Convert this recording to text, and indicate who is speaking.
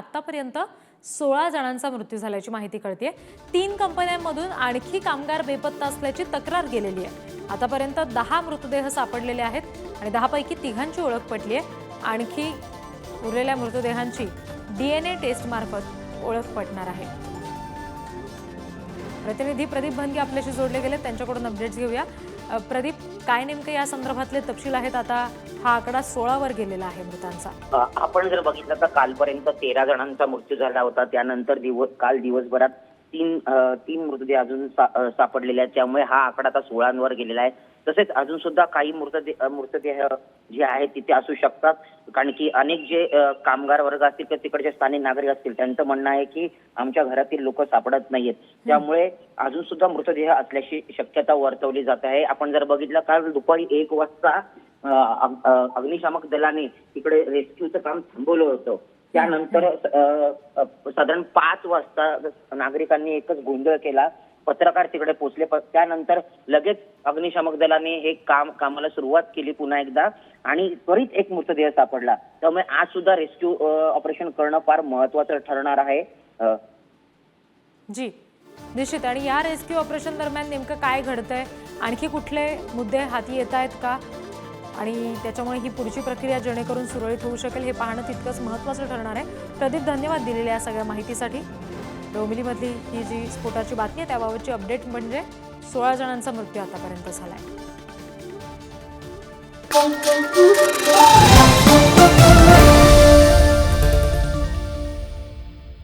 Speaker 1: आतापर्यंत सोळा जणांचा मृत्यू झाल्याची माहिती कळते तीन कंपन्यांमधून आणखी कामगार बेपत्ता असल्याची तक्रार गेलेली आहे आतापर्यंत दहा मृतदेह सापडलेले आहेत आणि दहापैकी तिघांची ओळख पटली आहे आणखी उरलेल्या मृतदेहांची डी एन ए टेस्टमार्फत ओळख पटणार आहे. प्रतिनिधी प्रदीप भनगे आपल्याशी जोडले गेले त्यांच्याकडून अपडेट्स घेऊया. प्रदीप काय नेमकं या संदर्भातले तपशील आहेत? आता हा आकडा सोळावर गेलेला आहे मृतांचा.
Speaker 2: आपण जर बघितलं तर कालपर्यंत तेरा जणांचा मृत्यू झाला होता. त्यानंतर दिवस काल दिवसभरात तीन तीन मृतदेह अजून सापडलेले आहेत. त्यामुळे हा आकडा आता सोळांवर गेलेला आहे. तसेच अजून सुद्धा काही मृतदेह मृतदेह जे आहेत तिथे असू शकतात. कारण की अनेक जे कामगार वर्ग असतील किंवा तिकडचे स्थानिक नागरिक असतील त्यांचं म्हणणं आहे की आमच्या घरातील लोक सापडत नाहीयेत. त्यामुळे अजून सुद्धा मृतदेह असल्याची शक्यता वर्तवली जात आहे. आपण जर बघितलं काल दुपारी एक वाजता अग्निशामक दलाने तिकडे रेस्क्यूचं काम थांबवलं होतं. त्यानंतर साधारण पाच वाजता नागरिकांनी एकच गोंधळ केला. पत्रकार तिकडे पोहोचले त्यानंतर लगेच अग्निशामक दलाने हे काम कामाला सुरुवात केली पुन्हा एकदा आणि त्वरित एक मृतदेह सापडला. त्यामुळे आज सुद्धा रेस्क्यू ऑपरेशन करणं फार महत्वाचं ठरणार आहे.
Speaker 1: जी. निश्चित. आणि या रेस्क्यू ऑपरेशन दरम्यान नेमकं काय घडतंय? आणखी कुठले मुद्दे हाती येत आहेत का? आणि त्याच्यामुळे ही पुढची प्रक्रिया जेणेकरून सुरळीत होऊ शकेल हे पाहणं तितकंच महत्त्वाचं ठरणार आहे. प्रदीप धन्यवाद दिलेल्या या सगळ्या माहितीसाठी. डोंबिवलीमधली ही जी स्फोटाची बातमी आहे त्याबाबतची अपडेट म्हणजे सोळा जणांचा मृत्यू आतापर्यंत झाला आहे